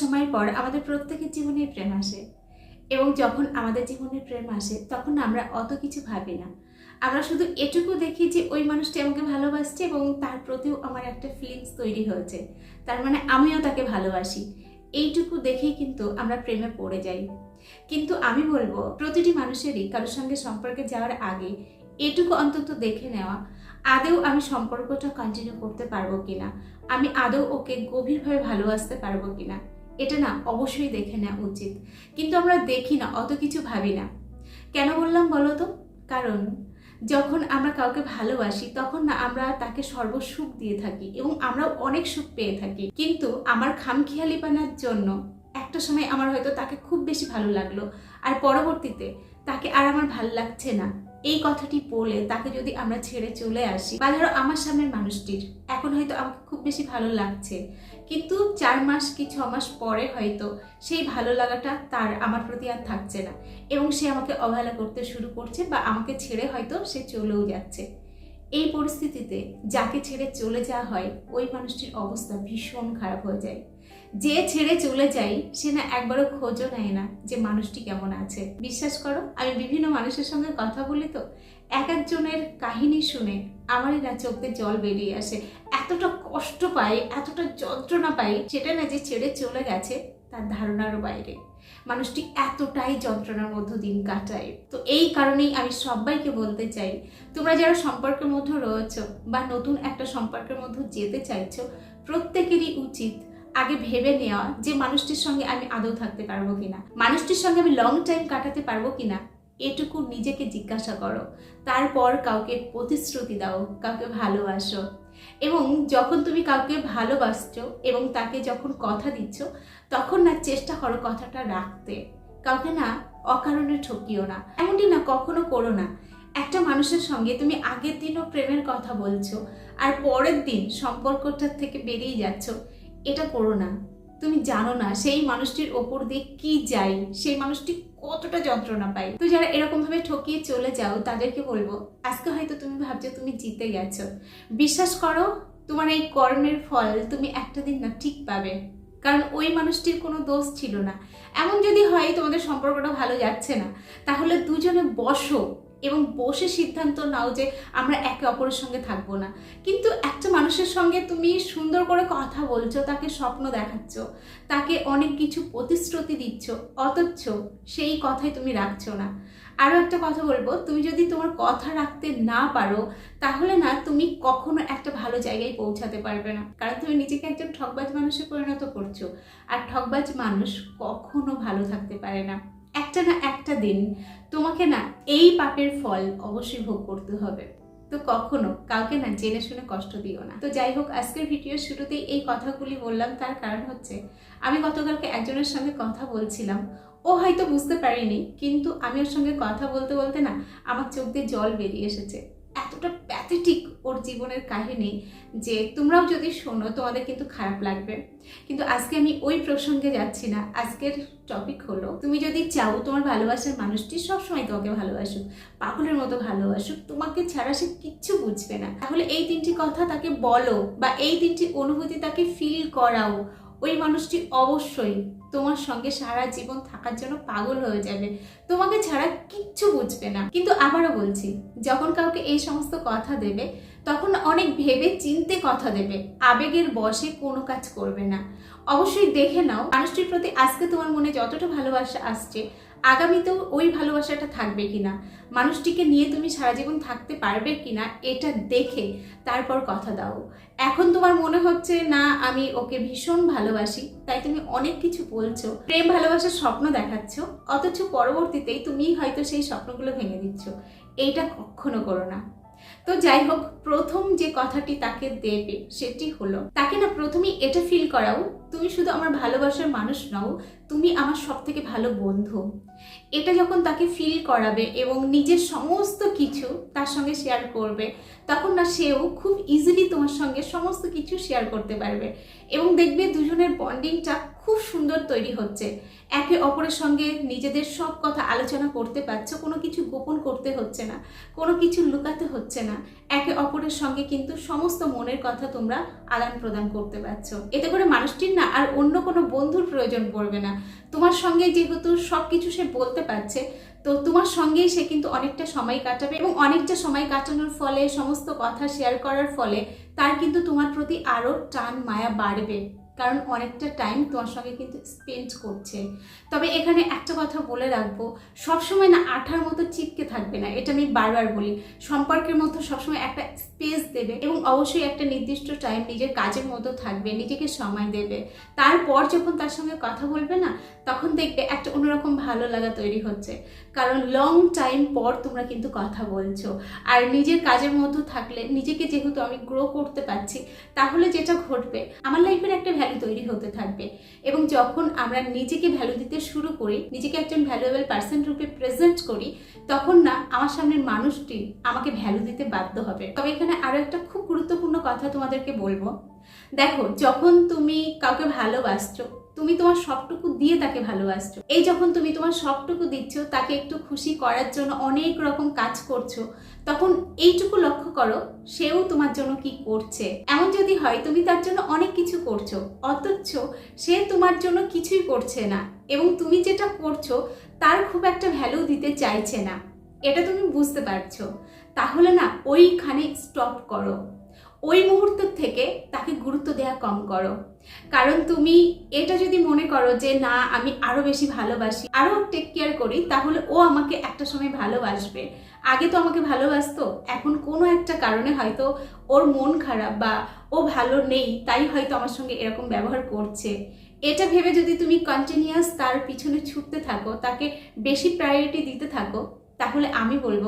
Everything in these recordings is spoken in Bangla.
সময় পর আমাদের প্রত্যেকের জীবনে প্রেম আসে। এবং যখন আমাদের জীবনে প্রেম আসে, তখন আমরা অত কিছু ভাবি না। আমরা শুধু এটুকু দেখি যে ওই মানুষটি আমাকে ভালোবাসছে এবং তার প্রতিও আমার একটা ফিলিংস তৈরি হয়েছে। তার মানে আমিও তাকে ভালোবাসি। এইটুকু দেখেই কিন্তু আমরা প্রেমে পড়ে যাই। কিন্তু আমি বলব, প্রতিটি মানুষেরই কারোর সঙ্গে সম্পর্কে যাওয়ার আগে এটুকু অন্তত দেখে নেওয়া, আদৌ আমি সম্পর্কটা কন্টিনিউ করতে পারব কিনা, আমি আদৌ ওকে গভীরভাবে ভালোবাসতে পারব কিনা। এটা না অবশ্যই দেখে নেওয়া উচিত। কিন্তু আমরা দেখি না, অত কিছু ভাবি না। কেন বললাম বলো তো? কারণ যখন আমরা কাউকে ভালোবাসি, তখন না আমরা তাকে সর্বসুখ দিয়ে থাকি এবং আমরাও অনেক সুখ পেয়ে থাকি। কিন্তু আমার খামখেয়ালিপানার জন্য একটা সময় আমার হয়তো তাকে খুব বেশি ভালো লাগল, আর পরবর্তীতে তাকে আর আমার ভালো লাগছে না। এই কথাটি বলে তাকে যদি আমরা ছেড়ে চলে আসি, বা ধরো আমার সামনের মানুষটির, এখন হয়তো আমাকে খুব বেশি ভালো লাগছে। কিন্তু চার মাস কি ছ মাস পরে হয়তো সেই ভালো লাগাটা তার আমার প্রতি আর থাকছে না। এবং সে আমাকে অবহেলা করতে শুরু করছে বা আমাকে ছেড়ে হয়তো সে চলেও যাচ্ছে। এই পরিস্থিতিতে যাকে ছেড়ে চলে যাওয়া হয়, ওই মানুষটির অবস্থা ভীষণ খারাপ হয়ে যায়। যে ছেড়ে চলে যাই সে না একবারও খোঁজও নেয় না যে মানুষটি কেমন আছে। বিশ্বাস করো, আমি বিভিন্ন মানুষের সঙ্গে কথা বলি তো এক একজনের কাহিনী শুনে আমারই না চোখে জল বেরিয়ে আসে। এতটা কষ্ট পাই, এতটা যন্ত্রণা পাই, সেটা না যে ছেড়ে চলে গেছে তার ধারণারও বাইরে। মানুষটি এতটাই যন্ত্রণার মধ্য দিন কাটায়। তো এই কারণেই আমি সবাইকে বলতে চাই, তোমরা যারা সম্পর্কের মধ্যে রয়েছ বা নতুন একটা সম্পর্কের মধ্যে যেতে চাইছো, প্রত্যেকেরই উচিত আগে ভেবে নেওয়া যে মানুষটির সঙ্গে আমি আদৌ থাকতে পারব কিনা। মানুষটির সঙ্গে আমি লং টাইম কাটাতে পারব কিনা এটুকু নিজেকে জিজ্ঞাসা করো। তারপর কাউকে প্রতিশ্রুতি দাও, কাউকে ভালোবাসো। এবং যখন তুমি কাউকে ভালোবাসছো এবং তাকে যখন কথা দিচ্ছ, তখন না চেষ্টা করো কথাটা রাখতে। কাউকে না অকারণে ঠকিও না। এমনটি না কখনো করো না। একটা মানুষের সঙ্গে তুমি আগের দিনও প্রেমের কথা বলছো, আর পরের দিন সম্পর্কটার থেকে বেরিয়ে যাচ্ছ, এটা করো না। তুমি জানো না সেই মানুষটির ওপর দিয়ে কি যায়, সেই মানুষটি কতটা যন্ত্রণা পাই তো যারা এরকম ভাবে ঠকিয়ে চলে যাও, তাদেরকে বলব, আজকে হয়তো তুমি ভাবছ তুমি জিতে গেছো। বিশ্বাস করো, তোমার এই কর্মের ফল তুমি একটা দিন না ঠিক পাবে। কারণ ওই মানুষটির কোনো দোষ ছিল না। এমন যদি হয়, তোমাদের সম্পর্কটা ভালো যাচ্ছে না। তাহলে দুজনে বসো। এবং বসে সিদ্ধান্ত নাও যে আমরা একে অপরের সঙ্গে থাকব না। কিন্তু একটা মানুষের সঙ্গে তুমি সুন্দর করে কথা বলছো, তাকে স্বপ্ন দেখাচ্ছ, তাকে অনেক কিছু প্রতিশ্রুতি দিচ্ছ, অথচ সেই কথাই তুমি রাখছো না। আরও একটা কথা বলব, তুমি যদি তোমার কথা রাখতে না পারো, তাহলে না তুমি কখনো একটা ভালো জায়গায় পৌঁছাতে পারবে না। কারণ তুমি নিজেকে একজন ঠকবাজ মানুষে পরিণত করছ, আর ঠকবাজ মানুষ কখনো ভালো থাকতে পারে না। একটা না একটা দিন তোমাকে না এই পাপের ফল অবশ্যই ভোগ করতে হবে। তো কখনো কাউকে না জেনে শুনে কষ্ট দিও না। তো যাই হোক, আজকের ভিডিওর শুরুতেই এই কথাগুলি বললাম, তার কারণ হচ্ছে আমি গতকালকে একজনের সঙ্গে কথা বলছিলাম। ও হয়তো বুঝতে পারিনি, কিন্তু আমি ওর সঙ্গে কথা বলতে বলতে না আমার চোখ দিয়ে জল বেরিয়ে এসেছে। এতটা প্যাথেটিক ওর জীবনের কাহিনী যে তোমরাও যদি শোনো, তোমাদের কিন্তু খারাপ লাগবে। কিন্তু আজকে আমি ওই প্রসঙ্গে যাচ্ছি না। আজকের টপিক হলো, তুমি যদি চাও তোমার ভালোবাসার মানুষটি সবসময় তোমাকে ভালোবাসুক, পাগলের মতো ভালোবাসুক, তোমাকে ছাড়া সে কিচ্ছু বুঝবে না। তাহলে এই তিনটি কথা তাকে বলো বা এই তিনটি অনুভূতি তাকে ফিল করাও। ওই মানুষটি অবশ্যই তোমার সঙ্গে সারা জীবন থাকার জন্য পাগল হয়ে যাবে। তোমাকে ছাড়া কিচ্ছু বুঝবে না। কিন্তু আবারও বলছি, যখন কাউকে এই সমস্ত কথা দেবে, তখন অনেক ভেবে চিনতে কথা দেবে। আবেগের বসে কোনো কাজ করবে না। অবশ্যই দেখে নাও, মানুষটির প্রতি আজকে তোমার মনে যতটা ভালোবাসা আসছে আগামীতেও ওই ভালোবাসাটা থাকবে কিনা? মানুষটিকে নিয়ে তুমি সারা জীবন থাকতে পারবে কিনা? এটা দেখে তারপর কথা দাও। এখন তোমার মনে হচ্ছে, না, আমি ওকে ভীষণ ভালোবাসি, তাই তুমি অনেক কিছু বলছো। প্রেম ভালোবাসার স্বপ্ন দেখাচ্ছ, অথচ পরবর্তীতেই তুমি হয়তো সেই স্বপ্নগুলো ভেঙে দিচ্ছ। এইটা কখনো করো না। তো যাই হোক, প্রথম যে কথাটি তাকে দেবে সেটি হলো, তাকে না প্রথমে এটা ফিল করাও, তুমি শুধু আমার ভালোবাসার মানুষ নও, তুমি আমার সব থেকে ভালো বন্ধু। এটা যখন তাকে ফিল করাবে এবং নিজের সমস্ত কিছু তার সঙ্গে শেয়ার করবে তখন না সেও খুব ইজিলি তোমার সঙ্গে সমস্ত কিছু শেয়ার করতে পারবে। এবং দেখবে দুজনের বন্ডিংটা খুব সুন্দর তৈরি হচ্ছে। একে অপরের সঙ্গে নিজেদের সব কথা আলোচনা করতে পারছ, কোনো কিছু গোপন করতে হচ্ছে না, কোনো কিছু লুকাতে হচ্ছে না। একে অপরের সঙ্গে কিন্তু সমস্ত মনের কথা তোমরা আদান প্রদান করতে পারছ। এতে করে মানুষটির না আর অন্য কোনো বন্ধুর প্রয়োজন পড়বে না। তোমার সঙ্গে যেহেতু সব কিছু সে বলতে পারছে তো তোমার সঙ্গেই সে কিন্তু অনেকটা সময় কাটাবে এবং অনেকটা সময় কাটানোর ফলে, সমস্ত কথা শেয়ার করার ফলে তার কিন্তু তোমার প্রতি আরও টান, মায়া বাড়বে। কারণ অনেকটা টাইম তোমার সঙ্গে কিন্তু স্পেন্ড করছে। তবে এখানে একটা কথা বলে রাখব, সবসময় না আঠার মতো চিপকে থাকবে না, এটা আমি বারবার বলি। সম্পর্কের মধ্যে সবসময় একটা স্পেস দেবে এবং অবশ্যই একটা নির্দিষ্ট টাইম নিজের কাজের মতো থাকবে, নিজেকে সময় দেবে। তারপর যখন তার সঙ্গে কথা বলবে না, তখন দেখবে একটা অন্যরকম ভালো লাগা তৈরি হচ্ছে। কারণ লং টাইম পর তোমরা কিন্তু কথা বলছো। আর নিজের কাজের মধ্যে থাকলে, নিজেকে যেহেতু আমি গ্রো করতে পারছি, তাহলে যেটা ঘটবে, আমার লাইফের একটা ভ্যালু তৈরি হতে থাকবে। এবং যখন আমরা নিজেকে ভ্যালু দিতে শুরু করি, নিজেকে একজন ভ্যালুয়েবল পার্সন রূপে প্রেজেন্ট করি, তখন না, আমার সামনের মানুষটি আমাকে ভ্যালু দিতে বাধ্য হবে। তবে এখানে আরও একটা খুব গুরুত্বপূর্ণ কথা তোমাদেরকে বলব। দেখো, যখন তুমি কাউকে ভালোবাসছো তুমি তোমার সবটুকু দিয়ে তাকে ভালোবাসছো। এই যখন তুমি তোমার সবটুকু দিচ্ছ, তাকে একটু খুশি করার জন্য অনেক রকম কাজ করছ, তখন এইটুকু লক্ষ্য করো, সেও তোমার জন্য কি করছে। এমন যদি হয়, তুমি তার জন্য অনেক কিছু করছ, অথচ সে তোমার জন্য কিছুই করছে না, এবং তুমি যেটা করছ, তার খুব একটা ভ্যালু দিতে চাইছে না। এটা তুমি বুঝতে পারছ। তাহলে না, ওইখানে স্টপ করো। ওই মুহূর্ত থেকে তাকে গুরুত্ব দেওয়া কম করো। কারণ তুমি এটা যদি মনে করো যে না, আমি আরও বেশি ভালোবাসি, আরও টেক কেয়ার করি, তাহলে ও আমাকে একটা সময় ভালোবাসবে। আগে তো আমাকে ভালোবাসতো, এখন কোনো একটা কারণে হয়তো ওর মন খারাপ বা ও ভালো নেই, তাই হয়তো আমার সঙ্গে এরকম ব্যবহার করছে। এটা ভেবে যদি তুমি কন্টিনিউয়াস তার পিছনে ছুটতে থাকো, তাকে বেশি প্রায়োরিটি দিতে থাকো তাহলে আমি বলব,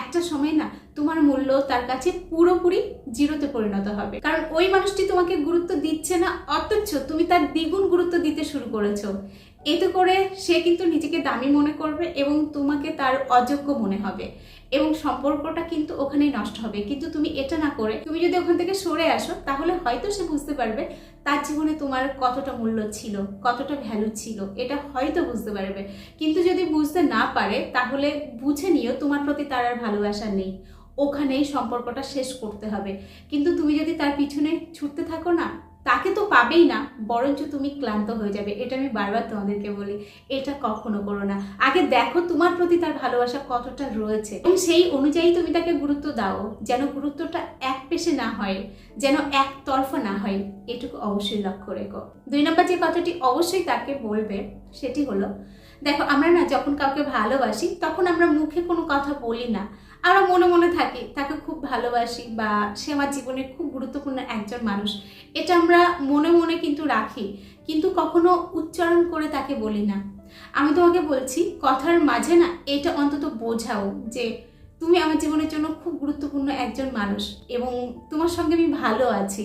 একটা সময় না তোমার মূল্য তার কাছে পুরোপুরি জিরোতে পরিণত হবে। কারণ ওই মানুষটি তোমাকে গুরুত্ব দিচ্ছে না, অথচ তুমি তার দ্বিগুণ গুরুত্ব দিতে শুরু করেছ। এতে করে সে কিন্তু নিজেকে দামি মনে করবে এবং তোমাকে তার অযোগ্য মনে হবে। এবং সম্পর্কটা কিন্তু ওখানেই নষ্ট হবে। কিন্তু তুমি এটা না করে, তুমি যদি ওখান থেকে সরে আসো, তাহলে হয়তো সে বুঝতে পারবে তার জীবনে তোমার কতটা মূল্য ছিল, কতটা ভ্যালু ছিল। এটা হয়তো বুঝতে পারবে। কিন্তু যদি বুঝতে না পারে, তাহলে বুঝে নিও তোমার প্রতি তার আর ভালোবাসা নেই। ওখানেই সম্পর্কটা শেষ করতে হবে। কিন্তু তুমি যদি তার পিছনে ছুটতে থাকো না তাকে তো পাবেই না, বরঞ্চ তুমি ক্লান্ত হয়ে যাবে। এটা আমি বারবার তোমাদেরকে বলি, এটা কখনো করো না। আগে দেখো তোমার প্রতি তার ভালোবাসা কতটা রয়েছে, এবং সেই অনুযায়ী তুমি তাকে গুরুত্ব দাও, যেন গুরুত্বটা এক পেশে না হয়, যেন এক তরফা না হয়। এটুকু অবশ্যই লক্ষ্য রেখো। দুই নম্বর যে কথাটি অবশ্যই তাকে বলবে, সেটি হলো, দেখো আমরা না যখন কাউকে ভালোবাসি, তখন আমরা মুখে কোনো কথা বলি না। আমরা মনে মনে থাকি, তাকে খুব ভালোবাসি বা সে আমার জীবনের খুব গুরুত্বপূর্ণ একজন মানুষ। এটা আমরা মনে মনে কিন্তু রাখি, কিন্তু কখনো উচ্চারণ করে তাকে বলি না। আমি তোমাকে বলছি, কথার মাঝে না এটা অন্তত বোঝাও যে তুমি আমার জীবনের জন্য খুব গুরুত্বপূর্ণ একজন মানুষ এবং তোমার সঙ্গে আমি ভালো আছি।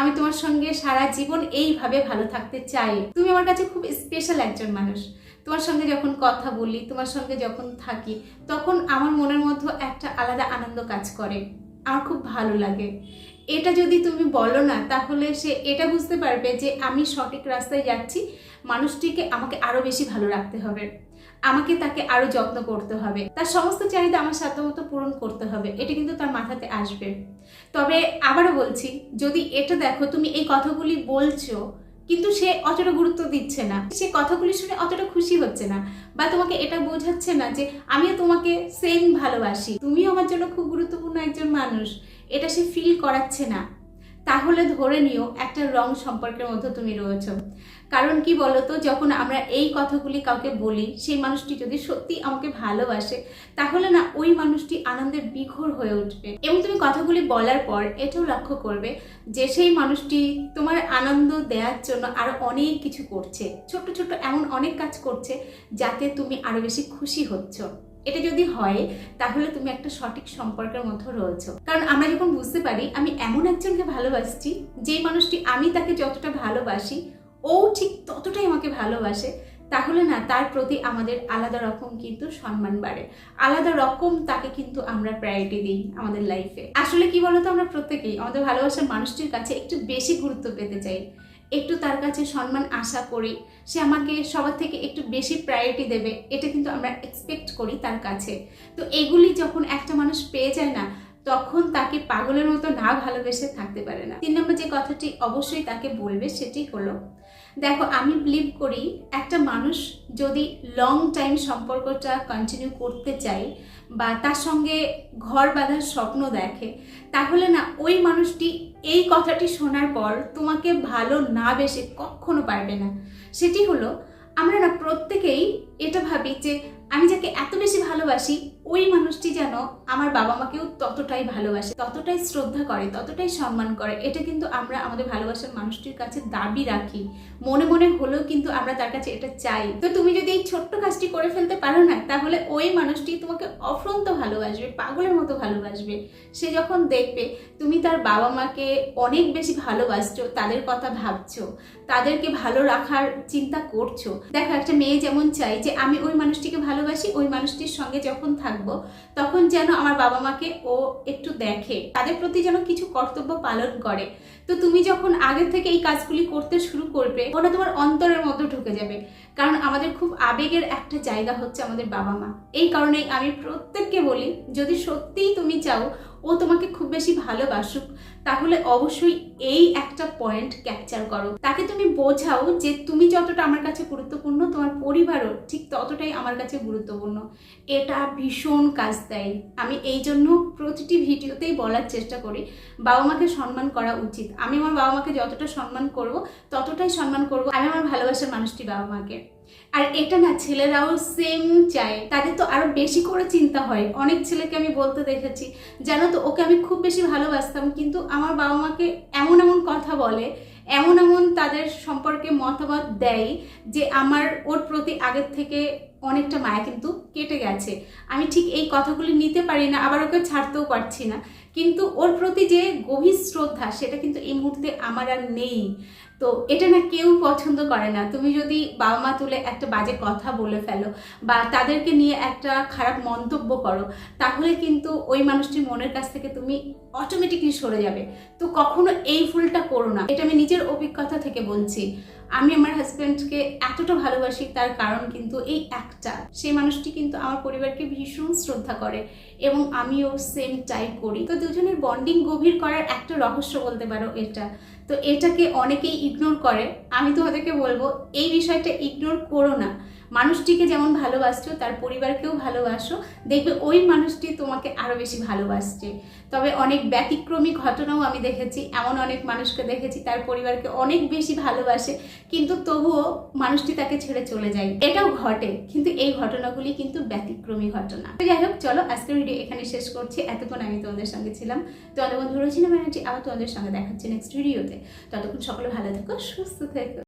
আমি তোমার সঙ্গে সারা জীবন এইভাবে ভালো থাকতে চাই। তুমি আমার কাছে খুব স্পেশাল একজন মানুষ। তোমার সঙ্গে যখন কথা বলি, তোমার সঙ্গে যখন থাকি, তখন আমার মনের মধ্যে একটা আলাদা আনন্দ কাজ করে। আমার খুব ভালো লাগে। এটা যদি তুমি বলো না, তাহলে সে এটা বুঝতে পারবে যে আমি সঠিক রাস্তায় যাচ্ছি। মানুষটিকে আমাকে আরও বেশি ভালো রাখতে হবে। আমাকে তাকে আরও যত্ন করতে হবে। তার সমস্ত চাহিদা আমার সাধ্যমতো পূরণ করতে হবে। এটা কিন্তু তার মাথাতে আসবে। তবে আবারও বলছি, যদি এটা দেখো, তুমি এই কথাগুলি বলছো কিন্তু সে অতটা গুরুত্ব দিচ্ছে না। সে কথাগুলি শুনে অতটা খুশি হচ্ছে না বা তোমাকে এটা বোঝাচ্ছে না যে আমিও তোমাকে সেম ভালোবাসি। তুমিও আমার জন্য খুব গুরুত্বপূর্ণ একজন মানুষ। এটা সে ফিল করাচ্ছে না। তাহলে ধরে নিও একটা রং সম্পর্কের মধ্যে তুমি রয়েছো। কারণ কি বলতো, যখন আমরা এই কথাগুলি কাউকে বলি, সেই মানুষটি যদি সত্যি আমাকে ভালোবাসে, তাহলে না ওই মানুষটি আনন্দে বিঘোর হয়ে উঠবে। এবং তুমি কথাগুলি বলার পর এটাও লক্ষ্য করবে যে সেই মানুষটি তোমার আনন্দ দেওয়ার জন্য আরও অনেক কিছু করছে। ছোট্ট ছোট্ট এমন অনেক কাজ করছে যাতে তুমি আরও বেশি খুশি হচ্ছ। এটা যদি হয়, তাহলে তুমি একটা সঠিক সম্পর্কের মধ্যে রয়েছো। কারণ আমরা যখন বুঝতে পারি, আমি এমন একজনকে ভালোবাসছি যে মানুষটি আমি তাকে যতটা ভালোবাসি, ও ঠিক ততটাই আমাকে ভালোবাসে, তাহলে না, তার প্রতি আমাদের আলাদা রকম কিন্তু সম্মান বাড়ে। আলাদা রকম তাকে কিন্তু আমরা প্রায়োরিটি দিই আমাদের লাইফে আসলে কি বলতো, আমরা প্রত্যেকেই আমাদের ভালোবাসার মানুষটির কাছে একটু বেশি গুরুত্ব পেতে চাই। একটু তার কাছে সম্মান আশা করি। সে আমাকে সবার থেকে একটু বেশি প্রায়োরিটি দেবে, এটা কিন্তু আমরা এক্সপেক্ট করি তার কাছে। তো এগুলি যখন একটা মানুষ পেয়ে যায় না, তখন তাকে পাগলের মতো না ভালোবেসে থাকতে পারে না। তিন নম্বর যে কথাটি অবশ্যই তাকে বলবে সেটি হলো, দেখো আমি বিলিভ করি, একটা মানুষ যদি লং টাইম সম্পর্কটা কন্টিনিউ করতে চায় বা তার সঙ্গে ঘর বাঁধার স্বপ্ন দেখে, তাহলে না ওই মানুষটি এই কথাটি শোনার পর তোমাকে ভালো না বেসে কখনো পারবে না। সেটি হলো, আমরা না প্রত্যেকেই এটা ভাবি যে আমি যাকে এত বেশি ভালোবাসি ওই মানুষটি যেন আমার বাবা মাকেও ততটাই ভালোবাসে, ততটাই শ্রদ্ধা করে, ততটাই সম্মান করে। এটা কিন্তু আমরা আমাদের ভালোবাসার মানুষটির কাছে দাবি রাখি। মনে মনে হলেও কিন্তু আমরা তার কাছে এটা চাই। তো তুমি যদি এই ছোট্ট কাজটি করে ফেলতে পারো না, তাহলে ওই মানুষটি তোমাকে অফ্রন্ত ভালোবাসবে, পাগলের মতো ভালোবাসবে। সে যখন দেখবে তুমি তার বাবা মাকে অনেক বেশি ভালোবাসছো, তাদের কথা ভাবছ, তাদেরকে ভালো রাখার চিন্তা করছ। দেখো, একটা মেয়ে যেমন চাই যে, আমি ওই মানুষটিকে ভালোবাসি, ওই মানুষটির সঙ্গে যখন থাকব, তখন যেন আমার বাবা মাকে ও একটু দেখে, তাদের প্রতি যেন কিছু কর্তব্য পালন করে। তো তুমি যখন আগে থেকে এই কাজগুলি করতে শুরু করবে ওটা তোমার অন্তরের মধ্যে ঢুকে যাবে। কারণ আমাদের খুব আবেগের একটা জায়গা হচ্ছে আমাদের বাবা মা। এই কারণেই আমি প্রত্যেককে বলি, যদি সত্যিই তুমি চাও ও তোমাকে খুব বেশি ভালোবাসুক, তাহলে অবশ্যই এই একটা পয়েন্ট ক্যাপচার করো। তাকে তুমি বোঝাও যে তুমি যতটা আমার কাছে গুরুত্বপূর্ণ, তোমার পরিবারও ঠিক ততটাই আমার কাছে গুরুত্বপূর্ণ। এটা ভীষণ কাজ দেয়। আমি এই জন্য প্রতিটি ভিডিওতেই বলার চেষ্টা করি, বাবা মাকে সম্মান করা উচিত। আমি আমার বাবা মাকে যতটা সম্মান করব, ততটাই সম্মান করব। আমি আমার ভালোবাসার মানুষটি বাবা মাকে। আর এটা না, ছেলেরাও সেম চায়। তাদের তো আরও বেশি করে চিন্তা হয়। অনেক ছেলেকে আমি বলতে দেখেছি, জানো তো, ওকে আমি খুব বেশি ভালোবাসতাম, কিন্তু আমার বাবা মাকে এমন এমন কথা বলে, এমন এমন তাদের সম্পর্কে মতামত দেয় যে আমার, ওর প্রতি আগের থেকে অনেকটা মায়া কিন্তু কেটে গেছে। আমি ঠিক এই কথাগুলি নিতে পারি না, আবার ওকে ছাড়তেও পারছি না। কিন্তু ওর প্রতি যে গভীর শ্রদ্ধা, সেটা কিন্তু এই মুহূর্তে আমার আর নেই। তো এটা না কেউ পছন্দ করে না। তুমি যদি বাবা মা তুলে একটা বাজে কথা বলে ফেলো বা তাদেরকে নিয়ে একটা খারাপ মন্তব্য করো, তাহলে কিন্তু ওই মানুষটির মনের কাছ থেকে তুমি অটোমেটিকলি সরে যাবে। তো কখনো এই ভুলটা করো না। এটা আমি নিজের অভিজ্ঞতা থেকে বলছি। আমি আমার হাজব্যান্ডকে এতটা ভালোবাসি, তার কারণ কিন্তু এই একটা। সেই মানুষটি কিন্তু আমার পরিবারকে ভীষণ শ্রদ্ধা করে এবং আমিও সেম টাইপ করি। তো দুজনের বন্ডিং গভীর করার একটা রহস্য বলতে পারো এটা। তো এটাকে অনেকেই ইগনোর করে। আমি তোমাদেরকে বলব এই বিষয়টা ইগনোর করো না। মানুষটিকে যেমন ভালোবাসছো, তার পরিবারকেও ভালোবাসো, দেখবে ওই মানুষটি তোমাকে আরও বেশি ভালোবাসছে। তবে অনেক ব্যতিক্রমী ঘটনাও আমি দেখেছি, এমন অনেক মানুষকে দেখেছি, তার পরিবারকে অনেক বেশি ভালোবাসে, কিন্তু তবুও মানুষটি তাকে ছেড়ে চলে যায়। এটাও ঘটে, কিন্তু এই ঘটনাগুলি কিন্তু ব্যতিক্রমী ঘটনা। তো যাই হোক, চলো আজকের ভিডিও এখানে শেষ করছি। এতক্ষণ আমি তোমাদের সঙ্গে ছিলাম। তোমাদের বন্ধু রয়েছি না আবার তোমাদের সঙ্গে দেখাচ্ছি নেক্সট ভিডিওতে ততক্ষণ সকলে ভালো থেকো, সুস্থ থেকো।